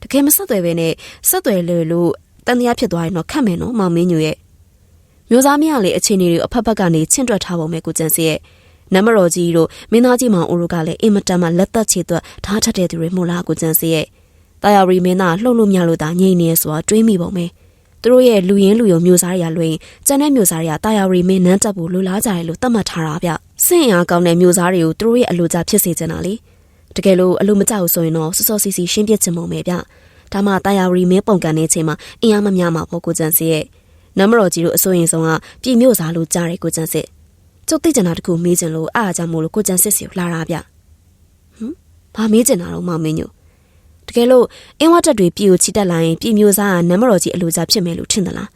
တကယ်မဆက်သွယ်ပဲနဲ့ဆက်သွယ်လို့လို့တန်တရားဖြစ်သွားရင်တော့ခတ်မယ်နော်မောင်မင်းညိုရဲ့မျိုးသားမရလေအခြေအနေတွေအဖက်ဖက်ကနေချင့်တွက်ထားပုံပဲကိုကျန်စီရဲ့ နမတော်ကြီးတို့မင်းသားကြီးမောင်အိုတို့ကလည်းအင်မတန်မှလက်သက်ချေသွက်ဓာတ်ထက်တဲ့သူတွေမို့လားကိုကျန်စီရဲ့တာယာရီမင်းသားလှုပ်လို့မြလို့သာငြိမ်နေဆိုတာတွေးမိပုံပဲသူတို့ရဲ့လူရင်းလူယုံမျိုးစားတွေကလွင်ကျန်တဲ့မျိုးစားတွေကတာယာရီမင်းနန်းတက်ဖို့လိုလားကြတယ်လို့သတ်မှတ်ထားတာဗျစင့်အားကောင်းတဲ့မျိုးစားတွေကိုသူတို့ရဲ့အလိုကြဖြစ်စေချင်တာလေတကယ်လို့အလိုမကျဘူးဆိုရင်တော့စောစောစီစီရှင်းပြချင်ပုံပဲဗျဒါမှတာယာရီမင်းပုံကန်နေချိန်မှာအင်အားမများမှာပေါ့ကိုကျန်စီရဲ့နမတော်ကြီးတို့အစိုးရင်ဆောင်ကပြည်မြို့စားလို့ကြားတယ်ကိုကျန်စစ် ကျုပ်သိကျင်တာတခုမေးချင်လို့အားအကြောင်းမို့လို့ကိုကျန်စစ်စီကိုလာတာဗျဟမ်ဘာမေးချင်တာတော့မမင်းညိုတကယ်လို့အင်းဝတ်တက်တွေပြည်ကိုချီတက်လာရင်ပြည်မြို့စားကနမတော်ကြီးအလိုစားဖြစ်မယ်လို့ထင်သလား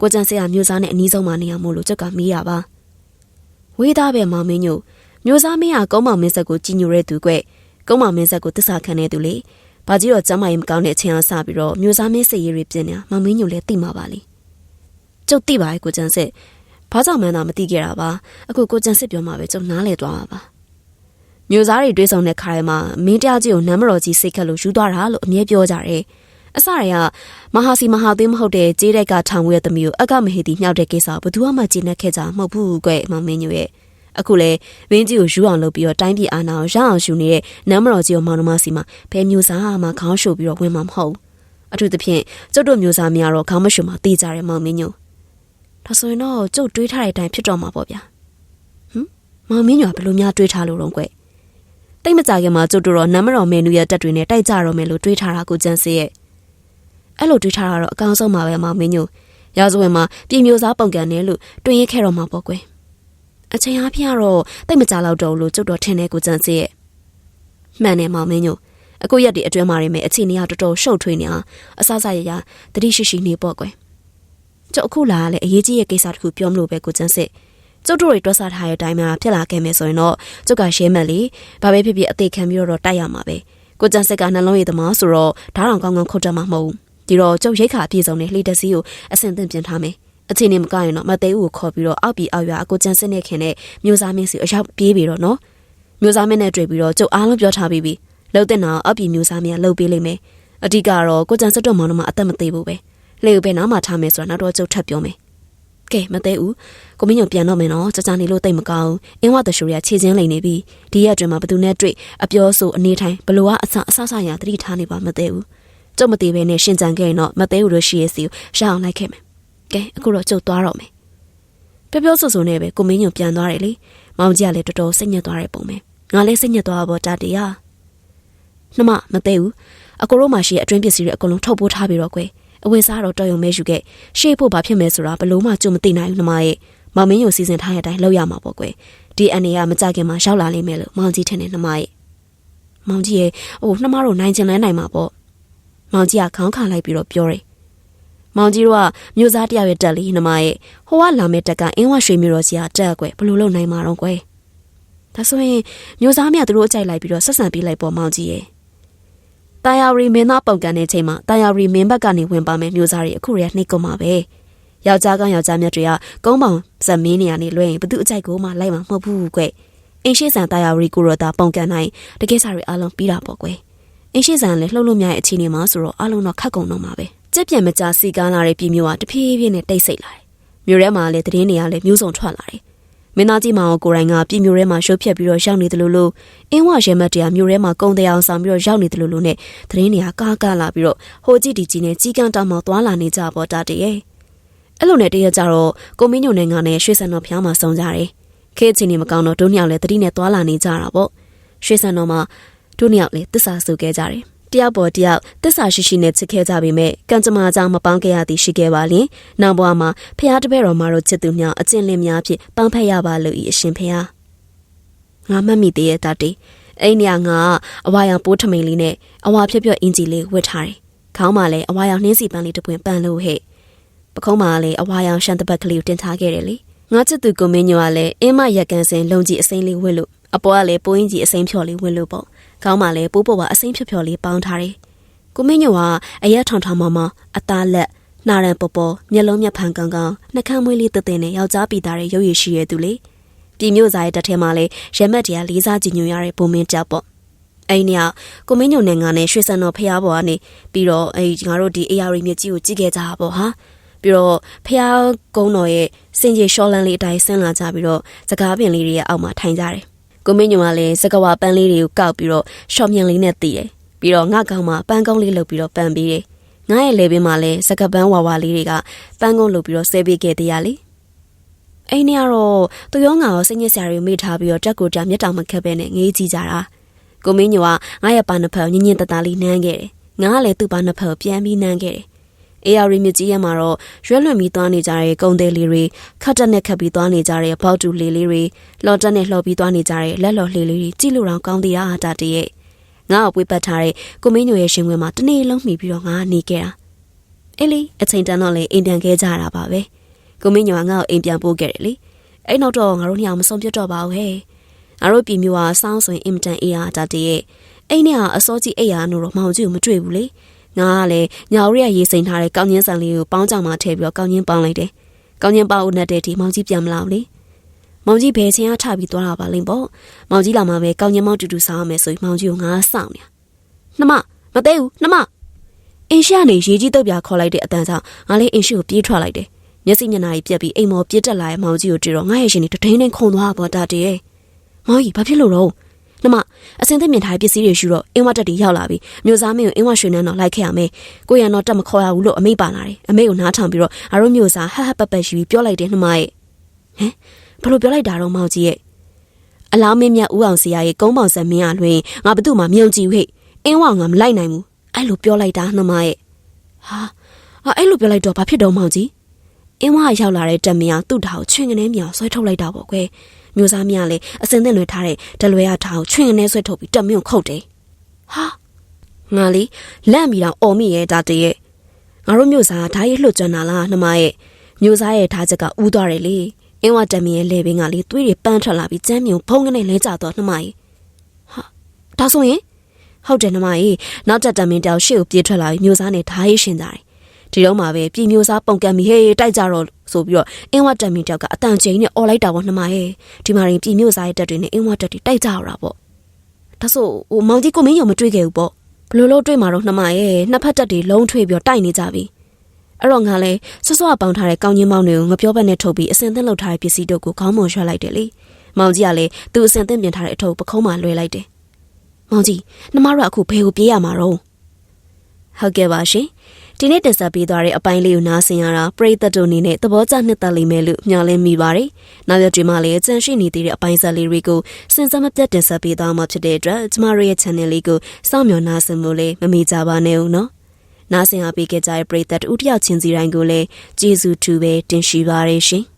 ကိုကျန်စစ်ကမြို့စားနဲ့အနီးဆုံးမှနေရမို့လို့ကျုပ်ကမေးရပါဝေးသားပဲမမင်းညိုမြို့စားမင်းကကုန်းမောင်မင်းဆက်ကိုကြီးညိုတဲ့သူကွကုန်းမောင်မင်းဆက်ကိုတစ္ဆာခံတဲ့သူလေဘာကြီးတော့ကျမ်းမာရေးမကောင်းတဲ့အချိန်အားစပြီးတော့မြို့စားမင်းစိတ်ရည်တွေပြင်းနေတာမောင်မင်းညိုလည်းသိမှာပါလေကျုပ်သိပါရဲ့ကိုကျန်စစ် ဘာကြောင့်မှန်းသာမသိခဲ့တာပါအခုကိုကျန်စစ်ပြောမှပဲကျုပ်နားလည်သွားပါပါမျိုးသားတွေတွေးဆောင်တဲ့ခါရဲမှာမင်းတရားကြီးကိုနမ်းမတော်ကြီးစိတ်ခက်လို့ယူသွားတာလို့အမြဲပြောကြတယ်အစတွေကမဟာစီမဟာသိမ်းမဟုတ်တဲ့ကြေးတိုက်ကထောင်ဝဲသမီးကိုအကမဟေတီမြောက်တဲ့ကိစ္စဘယ်သူမှကျင်းနေခဲ့ကြမဟုတ်ဘူးကွမောင်မင်းညိုရဲ့အခုလေဝင်းကြီးကိုယူအောင်လုပ်ပြီးတော့တိုင်းပြည်အာဏာကိုရအောင်ယူနေတဲ့နမ်းမတော်ကြီးကိုမောင်နှမစီမှာဘယ်မျိုးစားမှခေါင်းရှုပ်ပြီးတော့ဝင်မှာမဟုတ်အထူးသဖြင့်ကျုပ်တို့မျိုးစားများတော့ခေါင်းမရှုံမှတေးကြတယ်မောင်မင်းညို ဒါဆိုရင်တော့ကျုပ်တွေးထားတဲ့အတိုင်းဖြစ်တော့မှာပေါ့ဗျာဟမ်မောင်မင်းညွာဘယ်လိုများတွေးထားလို့တော့ကွတိတ်မကြခင်မှာကျုပ်တို့တော့နမ်းမတော်မေနူရဲ့တက်တွေနဲ့တိုက်ကြတော့မယ်လို့တွေးထားတာကိုကျန်စေရဲ့အဲ့လိုတွေးထားတာတော့အကောင်းဆုံးပါပဲမောင်မင်းညိုရာဇဝင်မှာပြည်မျိုးစားပုံကန်နဲ့လို့တွင်ရခဲ့တော့မှာပေါ့ကွယ်အချိန်အားဖြင့်တော့တိတ်မကြတော့တော့လို့ကျုပ်တော့ထင်တယ်ကိုကျန်စေရဲ့မှန်တယ်မောင်မင်းညိုအခုရက်ဒီအတွင်းမှာရမယ်အခြေအနေကတော်တော်ရှုပ်ထွေးနေအောင်အဆအဆရရတတိရှိရှိနေပေါ့ကွယ် ကျုပ်အခုလာလည်းအရေးကြီးရဲ့ကိစ္စတခုပြောမလို့ပဲကိုကျန်းစစ်ကျုပ်တို့တွေတွက်ဆထားတဲ့အတိုင်းမှာဖြစ်လာခဲ့မယ်ဆိုရင်တော့ကျုပ်ကရှဲမဲ့လေဘာပဲဖြစ်ဖြစ်အသေးခံပြီးတော့တိုက်ရမှာပဲကိုကျန်းစစ်ကနှလုံးရည်သမားဆိုတော့ဓာတ်တော်ကောင်းကောင်းခုတ်တတ်မှာမဟုတ်ဘူးဒီတော့ကျုပ်ရိတ်ခါအပြည့်စုံနဲ့လှေတစီကိုအဆင်သင့်ပြင်ထားမယ်အချိန်နေမကရင်တော့မသေးဦးကိုခေါ်ပြီးတော့အောက်ပြီးအောက်ရွာကိုကျန်းစစ်နဲ့ခင်နဲ့မျိုးစားမင်းစီအရောက်ပြေးပြီးတော့နော်မျိုးစားမင်းနဲ့တွေ့ပြီးတော့ကျုပ်အားလုံးပြောထားပြီးပြီလှုပ်တဲ့နော်အောက်ပြီးမျိုးစားမင်းကလှုပ်ပေးလိမ့်မယ်အဓိကတော့ကိုကျန်းစစ်တော့မောင်နှမအသက်မသေးဘူးပဲ လေကိုပဲနားမှာထားမယ်ဆိုတာနောက်တော့ကျုပ်ထပ်ပြောမယ်ကဲမသေးဘူးကိုမင်းညိုပြန်တော့မယ်နော်ကြကြနေလို့တိတ်မကောင်းအင်းဝတရှူရခြေချင်းလိန်နေပြီဒီရက်အတွင်းမှာဘသူနဲ့တွေ့အပြောဆိုအနေထိုင်ဘလို့ကအဆအဆဆရသတိထားနေပါမသေးဘူးကျုပ်မသေးပဲနဲ့ရှင်ကြံခဲ့ရင်တော့မသေးဘူးလို့ရှိရစီကိုရအောင်လိုက်ခဲ့မယ်ကဲအခုတော့ကျုပ်သွားတော့မယ်ပြောပြောဆိုဆိုနဲ့ပဲကိုမင်းညိုပြန်သွားတယ်လေမောင်ကြီးကလည်းတော်တော်စိတ်ညစ်သွားတဲ့ပုံပဲငါလည်းစိတ်ညစ်သွားပါတာတီယာနှမမသေးဘူးအကိုတို့မှရှိတဲ့အတွင်းပစ္စည်းတွေအကုန်လုံးထုတ်ပိုးထားပြီးတော့ကွယ် အဝယ်စားတော့တော်ရုံမဲယူခဲ့ရှေ့ဖို့ဘာဖြစ်မယ်ဆိုတာဘလို့မှကြုံမသိနိုင်ဘူးနှမရဲ့မောင်မင်းကိုစီစဉ်ထားတဲ့အတိုင်းလုပ်ရမှာပေါ့ကွယ်ဒီအနေကမကြခင်မှာရောက်လာလိမ့်မယ်လို့မောင်ကြီးထင်တယ်နှမရဲ့မောင်ကြီးရဲ့ဟိုနှမတို့နိုင်ချင်လဲနိုင်မှာပေါ့မောင်ကြီးကခေါင်းခါလိုက်ပြီးတော့ပြောတယ်မောင်ကြီးတို့ကမျိုးသားတယောက်ရဲ့တက်လီနှမရဲ့ဟိုကလာမဲ့တက်ကအင်းဝရွှေမျိုးတော်ကြီးကတက်ကွယ်ဘလို့လုပ်နိုင်မှာတော့ကွယ်ဒါဆိုရင်မျိုးသားမြတ်တို့အကြိုက်လိုက်ပြီးတော့ဆက်ဆံပေးလိုက်ပေါ့မောင်ကြီးရဲ့ တာယာရီမင်းသားပုံကန်တဲ့ချိန်မှာတာယာရီမင်းဘက်ကနေဝင်ပါမယ်မျိုးသားတွေအခုရနှိတ်ကုန်ပါပဲယောက်ျားကောင်ယောက်ျားမြတ်တွေကကုန်းပေါင်ဇမင်းနေရနေလွှဲရင်ဘသူအကြိုက်ကိုမှလိုက်မှာမဟုတ်ဘူးကွအင်းရှိဆန်တာယာရီကိုရတာပုံကန်နိုင်တကယ်စားတွေအလုံးပြီးတာပေါ့ကွအင်းရှိဆန်လည်းလှုပ်လို့များရဲ့အခြေအနေမှာဆိုတော့အလုံးတော့ခတ်ကုန်တော့မှာပဲကြက်ပြန်မကြစီကားလာတဲ့ပြည်မျိုးကတဖြည်းဖြည်းနဲ့တိတ်ဆိတ်လာတယ်မြို့ထဲမှာလည်းတည်င်းတွေကလည်းမျိုးစုံထွက်လာတယ် မင်းသားကြီးမောင်ကိုရိုင်းကပြည်မျိုးထဲမှာရှုပ်ဖြက်ပြီးတော့ရောက်နေတယ်လို့လို့အင်းဝရဲမတ်တရားမျိုးထဲမှာကုံတရားဆောင်ပြီးတော့ရောက်နေတယ်လို့လို့နဲ့သတင်းတွေကကားကားလာပြီးတော့ဟိုကြည့်ဒီကြည့်နဲ့ကြီးကန်းတောင်မောသွားလာနေကြပေါ့တာတည်းရဲ့အဲ့လိုနဲ့တရက်ကြတော့ကိုမင်းညိုနိုင်ငံနဲ့ရွှေစံတော်ဖျားမှာစုံကြတယ်ခဲချင်းနေမကောင်းတော့တို့နှစ်ယောက်လည်းတတိနဲ့သွားလာနေကြတာပေါ့ရွှေစံတော်မှာတို့နှစ်ယောက်လည်းတစ္ဆာဆူခဲ့ကြတယ် တယောက်ပေါ်တယောက်တစ္ဆာရှိရှိနဲ့ချစ်ခဲ့ကြပေမဲ့ကံကြမ္မာကြောင့်မပေါင်းခဲ့ရသည်ရှိခဲ့ပါလင်နောက်ဘဝမှာဖះတပည့်တော်မှာတော့ချစ်သူများအကျင့်လင်းများဖြင့်ပေါင်းဖက်ရပါလို့ဤအရှင်ဖះငါမှတ်မိသေးရဲ့တတေအဲ့ညငါအဝါရောင်ပိုးထမိန်လေးနဲ့အဝါဖြက်ဖြက်အင်ဂျီလေးဝတ်ထားတယ်ခေါင်းမှာလည်းအဝါရောင်နှင်းစီပန်းလေးတစ်ပွင့်ပန်းလို့ဟဲ့ပခုံးမှာလည်းအဝါရောင်ရှန်တပတ်ကလေးကိုတင်ထားခဲ့တယ်လေငါချစ်သူကိုမင်းညိုကလည်းအင်းမရက်ကန်စင်လုံကြီးအစိမ်းလေးဝတ်လို့အပေါ်ကလည်းပိုးရင်ကြီးအစိမ်းဖြော်လေးဝတ်လို့ပေါ့ ခေါင်းမှာလည်းပိုးပေါ်ပါအစိမ်းဖြော်ဖြော်လေးပေါင်းထားတယ်ကိုမင်းညိုကအရက်ထောင်ထောင်မမအသားလက်နှာရန်ပေါ်ပေါ်မျက်လုံးမျက်ဖန်ကောင်ကောင်နှကမ်းမွေးလေးတည်တဲ့ယောက်ျားပီသားတဲ့ရုပ်ရည်ရှိရသူလေပြည်မျိုးစားရဲ့တက်ထဲမှာလည်းရမက်တရားလေးစားကြည်ညိုရတဲ့ဘုံမင်းကြောက်ပေါ့အဲ့ဒီကကိုမင်းညိုနဲ့ငါနဲ့ရွှေစံတော်ဖះပေါ်ကနေပြီးတော့အဲ့ငါတို့ဒီ AR မြစ်ကြီးကိုကြည့်ခဲ့ကြတာပေါ့ဟာပြီးတော့ဖះကုန်းတော်ရဲ့စင်ကြီးရှော့လန်လေးအတိုင်းဆင်းလာကြပြီးတော့စကားပင်လေးတွေရဲ့အောက်မှာထိုင်ကြတယ် ကိုမင်းညိုကလည်းစကဝါပန်းလေးတွေကိုကောက်ပြီးတော့ရှော့မြင်လေးနဲ့တီးတယ်ပြီးတော့ငါကောင်မှာပန်းကုန်းလေးလုပ်ပြီးတော့ပန်းပေးတယ်ငါရဲ့လေပင်မှာလည်းစကပန်းဝါဝါလေးတွေကပန်းကုန်းလုပ်ပြီးတော့ဆဲပေးခဲ့တရားလေအိမ်နေကတော့သူရောငါရောစိတ်ညစ်စရာတွေမိထားပြီးတော့တက်ကိုကြမျက်တောင်မခက်ပဲနဲ့ငေးကြည့်ကြတာကိုမင်းညိုကငါရဲ့ပါနှစ်ဖက်ညင်ညင်တတလေးနမ်းခဲ့တယ်ငါကလည်းသူ့ပါနှစ်ဖက်ပြန်ပြီးနမ်းခဲ့တယ် အေယာရီမြကြီးရဲမှာတော့ရွက်လွန်ပြီးသွားနေကြတဲ့ကုံသေးလေးတွေခတ်တက်နဲ့ခတ်ပြီးသွားနေကြတဲ့ပေါတူလေးလေးတွေလော်တက်နဲ့လှော်ပြီးသွားနေကြတဲ့လက်လော်လေးလေးတွေကြည့်လို့တော့ကောင်းသေးတာအတာတရဲ့ငါ့ကိုပွေးပတ်ထားတဲ့ကိုမင်းညိုရဲ့ရှင်ခွင်မှာတနေ့လုံးမှီပြီးတော့ငါနေခဲ့တာအေးလေအချိန်တန်တော့လေအိမ်ပြန်ခဲ့ကြတာပါပဲကိုမင်းညိုကငါ့ကိုအိမ်ပြန်ပို့ခဲ့တယ်လေအဲ့နောက်တော့ငါတို့ညောင်မဆုံးပြတ်တော့ပါဘူးဟဲ့ငါတို့ပြည်မျိုးကစောင်းဆိုရင်အင်မတန်အေးအားတာတရဲ့အိမ်နဲ့ကအစောကြီးအိပ်ရာနို့တော့မောင်ကြီးကိုမတွေ့ဘူးလေ ငါကလည်းညာဦးရရေးစိန်ထားတဲ့ကောင်းချင်းဆန်လေးကိုပေါင်းကြောင်မှထည့်ပြီးတော့ကောင်းချင်းပေါင်းလိုက်တယ်ကောင်းချင်းပေါင်းဦးနဲ့တဲ့ဒီမောင်ကြီးပြန်မလာဘူးလေမောင်ကြီးဘယ်ချင်းအားထပြီးသွားတာပါလိမ့်ပေါ့မောင်ကြီးလာမှပဲကောင်းချင်းမောင်တူတူစားရမယ်ဆိုပြီးမောင်ကြီးကိုငါစောင့်နေနှမမသေးဘူးနှမအင်းရှာနေရေကြီးတုပ်ပြခေါ်လိုက်တဲ့အတန်ကြောင့်ငါလေးအင်းရှိကိုပြေးထွက်လိုက်တယ်မျက်စိမျက်နှာကြီးပြက်ပြီးအိမ်မော်ပြစ်တက်လာတဲ့မောင်ကြီးကိုတွေ့တော့ငါရဲ့ရှင်နေတထိန်နဲ့ခုန်သွားပေါ်တာတည်းမောင်ကြီးဘာဖြစ်လို့တော့ နှမအစင်သက်မြင်ထားတဲ့ပစ္စည်းတွေရှိတော့အင်းဝတက်တီရောက်လာပြီမျိုးစားမင်းကိုအင်းဝရွှေနန်းတော့လိုက်ခဲ့ရမယ်ကိုရံတော့တက်မခေါ်ရဘူးလို့အမိပါလာတယ်အမေကိုနားထောင်ပြီးတော့အရုံးမျိုးစားဟဟပပရှိပြီးပြောလိုက်တယ်နှမရဲ့ဟမ်ဘလို့ပြောလိုက်တာတော့မောင်ကြီးရဲ့အလောင်းမင်းမြတ်ဦးအောင်စရာရဲ့ကုန်းပေါင်ဆက်မင်းအားလွင်ငါဘသူ့မှမြုံကြည့်ဟဲ့အင်းဝငါမလိုက်နိုင်ဘူးအဲ့လိုပြောလိုက်တာနှမရဲ့ဟာအဲ့လိုပြောလိုက်တော့ဘာဖြစ်တော့မောင်ကြီးအင်းဝရောက်လာတဲ့တက်မင်းကသူ့ဓာတ်ကိုချွင်ကနေမြောင်ဆွဲထုတ်လိုက်တာပေါ့ကွယ် မျိုးသားမင်းကလည်းအစင်သင့်လွယ်ထားတဲ့ဒလွယ်ရထားကိုချွင်ကနေဆွဲထုတ်ပြီးတက်မင်းကိုခုတ်တယ်ဟာငါလီလန့်ပြီးတော့အော်မိရဲ့ဒါတရဲ့ငါတို့မျိုးသားဓာတ်ရလှုပ်ကြွတာလားနှမရဲ့မျိုးသားရဲ့ဓာတ်ချက်ကဥသွားတယ်လေအင်းဝတက်မင်းရဲ့လေပင်ကလေသွေးတွေပန်းထွက်လာပြီးကျမ်းမြုံဖုံးကနေလဲကျတော့နှမရဲ့ဟာဒါဆိုရင်ဟုတ်တယ်နှမရဲ့နောက်တက်တမင်းတောင်ရှေ့ကိုပြေးထွက်လာပြီးမျိုးသားနဲ့ဓာတ်ရရှင်ကြတယ် ဒီတော့မှပဲပြည်မျိုးစားပုံကံမီဟေးတိုက်ကြတော့ဆိုပြီးတော့အင်းဝတက်မီတယောက်ကအတန်ချိန်နဲ့អော်လိုက်တာပေါ့နှမရဲ့ဒီမှာရင်ပြည်မျိုးစားရဲ့တက်တွေနဲ့အင်းဝတက်တွေတိုက်ကြရတာပေါ့ဒါဆိုဟိုမောင်ကြီးကိုမင်းရုံမတွေ့ခဲ့ဘူးပေါ့ဘလို့လို့တွေ့မှာတော့နှမရဲ့နှစ်ဖက်တက်တွေလုံးထွေးပြီးတော့တိုက်နေကြပြီအဲ့တော့ငါလဲဆွဆွပေါင်းထားတဲ့ကောင်းကြီးမောင်းတွေကိုငပြောဘက်နဲ့ထုတ်ပြီးအစင်သင့်လုပ်ထားတဲ့ပစ္စည်းတို့ကိုခေါင်းမွန်ရွှက်လိုက်တယ်လေမောင်ကြီးကလည်းသူအစင်သင့်ပြင်ထားတဲ့အထုပ်ပခုံးမှာလွှဲလိုက်တယ်မောင်ကြီးနှမတို့အခုဘယ်ကိုပြေးရမှာတော့ဟုတ်ကဲ့ပါရှင် ဒီနေ့တင်ဆက်ပေးသွားတဲ့အပိုင်းလေးကိုနားဆင်ရတာပရိသတ်တို့အနေနဲ့သဘောကျနှစ်သက်လိမ့်မယ်လို့မျှော်လင့်မိပါတယ်။နောက်ရက်တွေမှာလည်းကြန့်ရှိနေသေးတဲ့အပိုင်းဆက်လေးတွေကိုစဉ်ဆက်မပြတ်တင်ဆက်ပေးသွားမှာဖြစ်တဲ့အတွက်ကျမတို့ရဲ့ channel လေးကိုစောင့်မျှော်နားဆင်ဖို့လည်းမမေ့ကြပါနဲ့ဦးနော်။နားဆင်အားပေးခဲ့ကြတဲ့ပရိသတ်တို့တယောက်ချင်းစီတိုင်းကိုလည်းကျေးဇူးတူပဲတင်ရှိပါရရှင်။